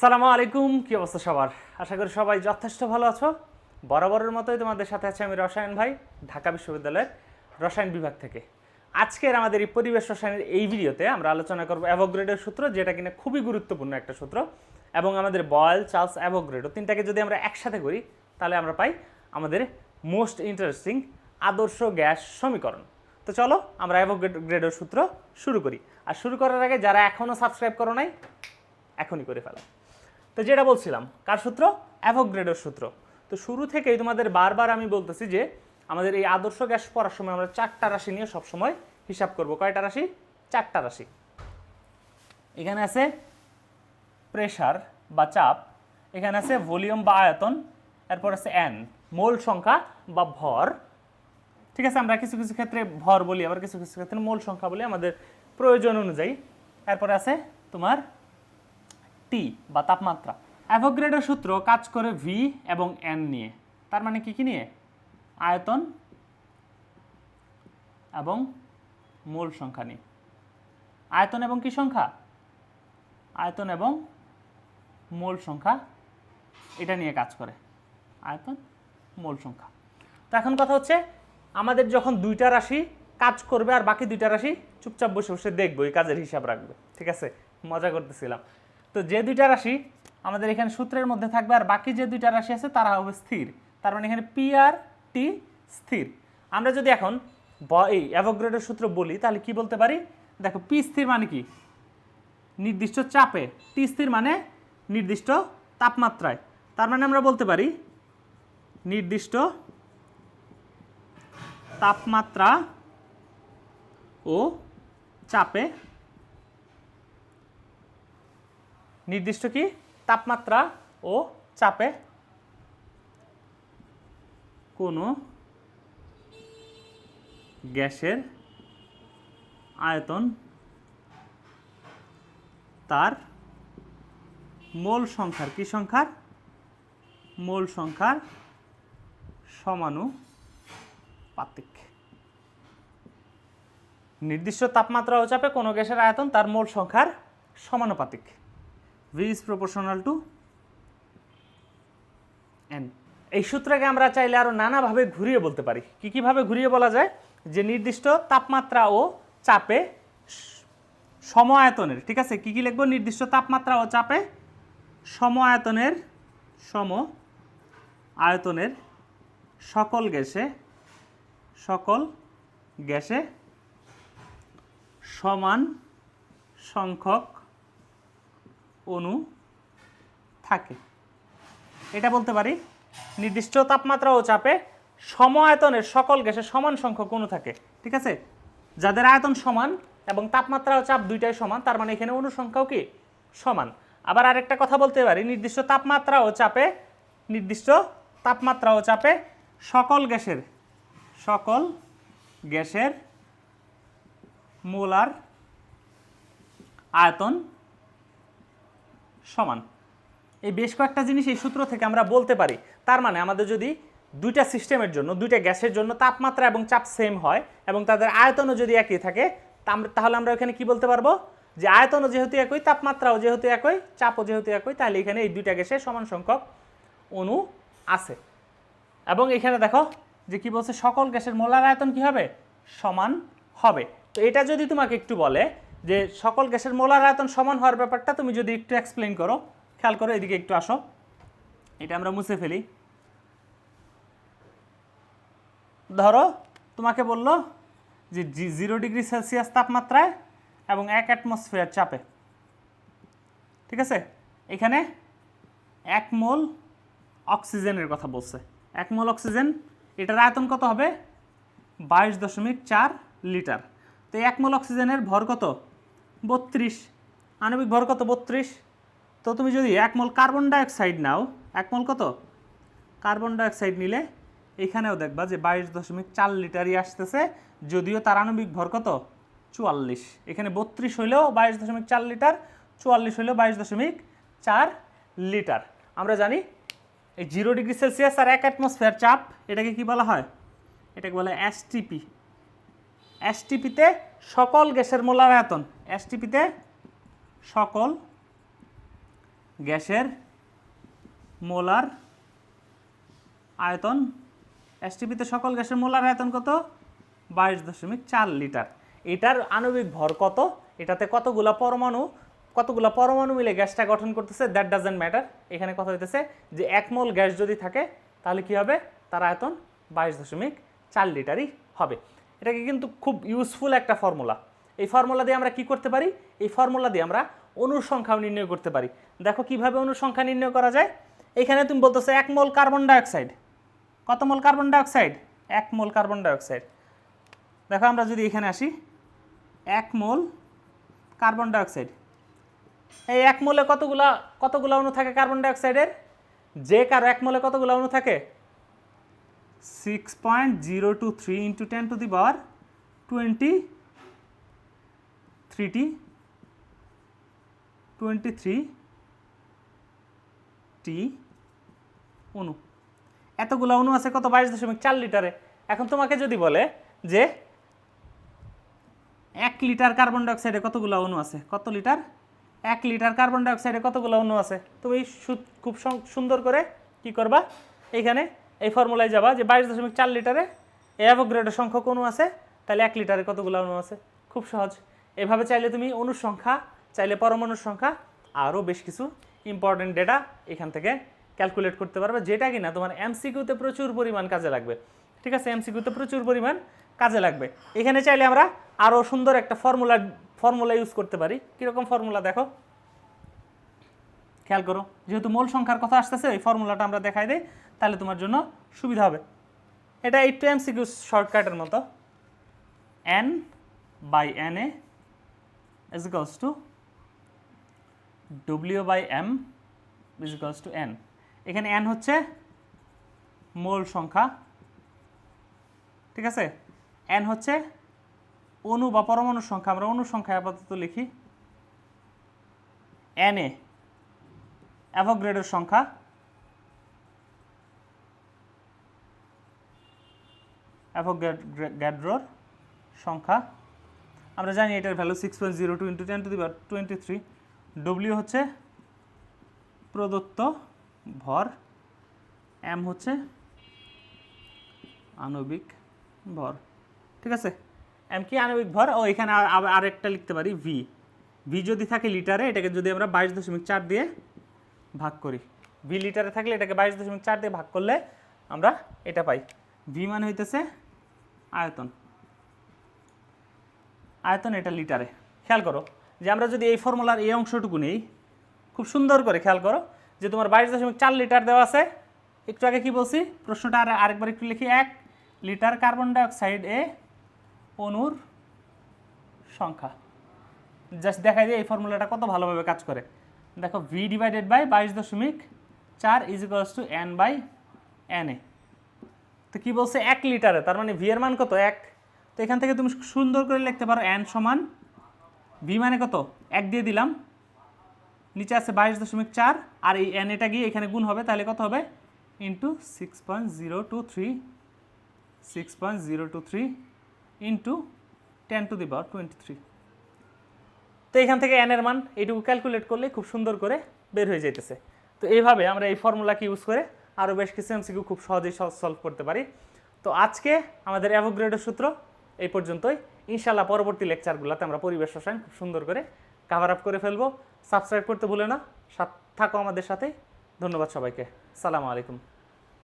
আসসালামু আলাইকুম, কি অবস্থা সবার? আশা করি সবাই যথেষ্ট ভালো আছো। বরাবরের মতোই তোমাদের সাথে আছে আমি রসায়ন ভাই, ঢাকা বিশ্ববিদ্যালয়ের রসায়ন বিভাগ থেকে। আজকের আমাদের এই পরিবেশ রসায়নের এই ভিডিওতে আমরা আলোচনা করব অ্যাভোগ্রেডের সূত্র, যেটা কিনা খুবই গুরুত্বপূর্ণ একটা সূত্র, এবং আমাদের বয়েল, চার্লস অ্যাভোগ্রেডো তিনটাকে যদি আমরা একসাথে করি, তাহলে আমরা পাই আমাদের মোস্ট ইন্টারেস্টিং আদর্শ গ্যাস সমীকরণ। তো চলো, আমরা অ্যাভোগ্রেডোর সূত্র শুরু করি। আর শুরু করার আগে যারা এখনও সাবস্ক্রাইব করো নাই, এখনই করে ফেলো। তো যেটা বলছিলাম, কার সূত্র? অ্যাভোগ্রেডোর সূত্র। তো শুরু থেকেই তোমাদের বারবার আমি বলতেছি যে, আমাদের এই আদর্শ গ্যাস পড়ার সময় আমরা চারটা রাশি নিয়ে সবসময় হিসাব করব। কয়টা রাশি? চারটা রাশি। এখানে আছে প্রেশার বা চাপ, এখানে আছে ভলিউম বা আয়তন, এরপর আছে অ্যান মোল সংখ্যা বা ভর। ঠিক আছে, আমরা কিছু কিছু ক্ষেত্রে ভর বলি, আবার কিছু কিছু ক্ষেত্রে মোল সংখ্যা বলি আমাদের প্রয়োজন অনুযায়ী। এরপরে আছে তোমার টি বা তাপমাত্রা। অ্যাভোগ্রেডের সূত্র কাজ করে ভি এবং এন নিয়ে। তার মানে কি কি নিয়ে? আয়তন এবং মোল সংখ্যা নিয়ে। আয়তন এবং কি সংখ্যা? আয়তন এবং মূল সংখ্যা। এটা নিয়ে কাজ করে। আয়তন, মূল সংখ্যা। তো এখন কথা হচ্ছে, আমাদের যখন দুইটা রাশি কাজ করবে আর বাকি দুইটা রাশি চুপচাপ বসে বসে দেখব এই কাজের হিসাব রাখবে। ঠিক আছে? মজা করতেছিলাম। তো যে দুইটা রাশি আমাদের এখানে সূত্রের মধ্যে থাকবে, আর বাকি যে দুইটা রাশি আছে তারা হবে স্থির। তার মানে এখানে পি আর টি স্থির। আমরা যদি এখন ব- এই অ্যাভোগ্রেডের সূত্র বলি, তাহলে কি বলতে পারি? দেখো পি স্থির মানে কি? নির্দিষ্ট চাপে। টি স্থির মানে নির্দিষ্ট তাপমাত্রায়। তার মানে আমরা বলতে পারি, নির্দিষ্ট তাপমাত্রা ও চাপে নির্দিষ্ট কি? তাপমাত্রা ও চাপে কোনো গ্যাসের আয়তন তার মোল সংখ্যার কি সংখ্যার? মোল সংখ্যার সমানুপাতিক। নির্দিষ্ট তাপমাত্রা ও চাপে কোনো গ্যাসের আয়তন তার মোল সংখ্যার সমানুপাতিক। V is proportional to N এই সূত্রকে আমরা চাইলে আরও নানাভাবে ঘুরিয়ে বলতে পারি। কি কীভাবে ঘুরিয়ে বলা যায়? যে নির্দিষ্ট তাপমাত্রা ও চাপে স- সম আয়তনের ঠিক আছে? কি কি লিখব? নির্দিষ্ট তাপমাত্রা ও চাপে সম আয়তনের সম আয়তনের সকল গ্যাসে সকল গ্যাসে সমান সংখ্যক অণু থাকে। এটা বলতে পারি, নির্দিষ্ট তাপমাত্রা ও চাপে সম আয়তনের সকল গ্যাসে সমান সংখ্যক অণু থাকে, ঠিক আছে? যাদের আয়তন সমান এবং তাপমাত্রা ও চাপ দুইটাই সমান, তার মানে এখানে অণু সংখ্যাও কি? সমান। আবার আরেকটা কথা বলতে পারি, নির্দিষ্ট তাপমাত্রা ও চাপে, নির্দিষ্ট তাপমাত্রা ও চাপে সকল গ্যাসের সকল গ্যাসের মোলার আয়তন সমান। এই বেশ কয়েকটা জিনিস এই সূত্র থেকে আমরা বলতে পারি। তার মানে আমাদের যদি দুইটা সিস্টেমের জন্য, দুইটা গ্যাসের জন্য তাপমাত্রা এবং চাপ সেম হয় এবং তাদের আয়তনও যদি একই থাকে তাহলে আমরা এখানে কি বলতে পারব? যে আয়তনও যেহেতু একই, তাপমাত্রাও যেহেতু একই, চাপও যেহেতু একই, তাহলে এখানে এই দুইটা গ্যাসে সমান সংখ্যক অণু আছে। এবং এখানে দেখো যে কি বলছে, সকল গ্যাসের মোলার আয়তন কি হবে? সমান হবে। তো এটা যদি তোমাকে একটু বলে যে সকল গ্যাসের মোলার আয়তন সমান হওয়ার ব্যাপারটা তুমি যদি একটু এক্সপ্লেন করো, খেয়াল করো, এদিকে একটু আসো। এটা আমরা মুছে ফেলি। ধরো, তোমাকে বলল যে জিরো ডিগ্রি সেলসিয়াস তাপমাত্রায় এবং এক অ্যাটমসফিয়ার চাপে। ঠিক আছে? এখানে এক মোল অক্সিজেনের কথা বলছে। এক মোল অক্সিজেন, এটার আয়তন কত হবে? বাইশ দশমিক চার লিটার। তো এক মোল অক্সিজেনের ভর কত? বত্রিশ। আণবিক ভর কত? বত্রিশ। তো তুমি যদি এক মোল কার্বন ডাইঅক্সাইড নাও, এক মোল কত? কার্বন ডাইঅক্সাইড নিলে এখানেও দেখবা যে বাইশ দশমিক চার লিটারই আসতেছে, যদিও তার আণবিক ভর কত? চুয়াল্লিশ। এখানে বত্রিশ হইলেও বাইশ দশমিক চার লিটার, চুয়াল্লিশ হইলেও বাইশ দশমিক চার লিটার। আমরা জানি এই জিরো ডিগ্রি সেলসিয়াস আর এক অ্যাটমসফিয়ার চাপ, এটাকে কি বলা হয়? এটাকে বলে এসটিপি এসটিপিতে সকল গ্যাসের মোলার আয়তন। এসটিপিতে সকল গ্যাসের মোলার আয়তন। এসটিপিতে সকল গ্যাসের মোলার আয়তন কত? বাইশ দশমিক চার লিটার। এটার আণবিক ভর কত? এটাতে কতগুলা পরমাণু কতগুলা পরমাণু মিলে গ্যাসটা গঠন করতেছে? দ্যাট ডাজেন্ট ম্যাটার এখানে কথা হইতেছে যে এক মোল গ্যাস যদি থাকে, তাহলে কি হবে? তার আয়তন বাইশ দশমিক চার লিটারই হবে। এটাকে কিন্তু খুব ইউজফুল একটা ফর্মুলা এই ফর্মুলা দিয়ে আমরা কি করতে পারি? এই ফর্মুলা দিয়ে আমরা অণুর সংখ্যাও নির্ণয় করতে পারি। দেখো কীভাবে অনুসংখ্যা নির্ণয় করা যায়? এখানে তুমি বলতেছো এক মোল কার্বন ডাইঅক্সাইড কত মোল কার্বন ডাইঅক্সাইড এক মোল কার্বন ডাইঅক্সাইড দেখো আমরা যদি এখানে আসি, এক মোল কার্বন ডাইঅক্সাইড এই এক মোলে কতগুলা কতগুলা অণু থাকে কার্বন ডাইঅক্সাইডের যে কারও এক মোলে কতগুলো অণু থাকে? Six point zero two three into ten to the power twenty thirty twenty three টি অণু এতগুলো অণু আছে কত? বাইশ দশমিক চার লিটারে। এখন তোমাকে যদি বলে যে এক লিটার কার্বন ডাইঅক্সাইডে কতগুলো অণু আছে? কত লিটার? এক লিটার কার্বন ডাইঅক্সাইডে কতগুলো অণু আছে? তুমি খুব সুন্দর করে কি করবা? এইখানে এই ফর্মুলায় যাবা যে বাইশ দশমিক চার লিটারে অ্যাভোগ্রেডের সংখ্যক অণু আছে, তাহলে এক লিটারে কতগুলো অণু আছে? খুব সহজ। এভাবে চাইলে তুমি অণুর সংখ্যা, চাইলে পরমাণুর সংখ্যা, আরও বেশ কিছু ইম্পর্টেন্ট ডেটা এখান থেকে ক্যালকুলেট করতে পারবে, যেটা কিনা তোমার এমসিকিউতে প্রচুর পরিমাণ কাজে লাগবে। ঠিক আছে? এমসিকিউতে প্রচুর পরিমাণ কাজে লাগবে। এখানে চাইলে আমরা আরও সুন্দর একটা ফর্মুলা ফর্মুলা ইউজ করতে পারি। কীরকম ফর্মুলা দেখো? খেয়াল করো, যেহেতু মূল সংখ্যার কথা আসতেছে এই ফর্মুলাটা আমরা দেখাই দিই। তাহলে তোমার জন্য সুবিধা হবে। এটা একটু এমসিকিউ শর্টকাটের মতো। N by N A is to W by M is to N এখানে এন হচ্ছে মোল সংখ্যা। ঠিক আছে? এন হচ্ছে অণু বা পরমাণু সংখ্যা। আমরা অণুর সংখ্যা আপাতত লিখি। এন এ অ্যাভোগ্রেডের সংখ্যা। অ্যাভোগ্যাড্রোর সংখ্যা। আমরা জানি এটার value six point zero two into ten to the twenty three W হচ্ছে প্রদত্ত ভর এম হচ্ছে আণবিক ভর। ঠিক আছে? এম কি আণবিক ভর? ও, এখানে আর- আরেকটা লিখতে পারি ভি ভি যদি থাকে লিটারে, এটাকে যদি আমরা বাইশ দশমিক চার দিয়ে ভাগ করি। ভি লিটারে থাকলে এটাকে বাইশ দশমিক চার দিয়ে ভাগ করলে আমরা এটা পাই। ভি মানে হইতেছে আয়তন। আয়তন এটা লিটারে। খেয়াল করো যে আমরা যদি এই ফর্মুলার এই অংশটুকু নেই, খুব সুন্দর করে খেয়াল করো যে তোমার বাইশ দশমিক চার লিটার দেওয়া আছে। একটু আগে কি বলছি? প্রশ্নটা আর আরেকবার একটু লিখি। এক লিটার কার্বন ডাইঅক্সাইড এ অণুর সংখ্যা। জাস্ট দেখাই দিয়ে এই ফর্মুলাটা কত ভালোভাবে কাজ করে। দেখো ভি ডিভাইডেড বাই বাইশ দশমিক চার is to N by N A তো কি বলছে? এক লিটারে, তার মানে ভি এর মান কত? এক। তো এখান থেকে তুমি সুন্দর করে লিখতে পারো এন সমান ভি মানে কত? এক দিয়ে দিলাম। নিচে আছে বাইশ দশমিক চার, আর এই এন এটা গিয়ে এখানে গুণ হবে, তাহলে কত হবে? Into six point zero two three six point zero two three into ten to the power twenty three তো এখান থেকে এন এর মান, এইটুকু ক্যালকুলেট করলে খুব সুন্দর করে বের হয়ে যাইতেছে। তো এইভাবে আমরা এই ফর্মুলাকে ইউজ করে আরও বেশ কিছু এমসিকিউ খুব সহজেই সলভ করতে পারি। তো আজকে আমাদের অ্যাভোগ্রেডের সূত্র এই পর্যন্তই। ইনশাল্লাহ পরবর্তী লেকচারগুলোতে আমরা পরিবেশ রসায়ন খুব সুন্দর করে কাভার আপ করে ফেলব। সাবস্ক্রাইব করতে ভুলে না। থাকো আমাদের সাথে। ধন্যবাদ সবাইকে। সালামু আলাইকুম।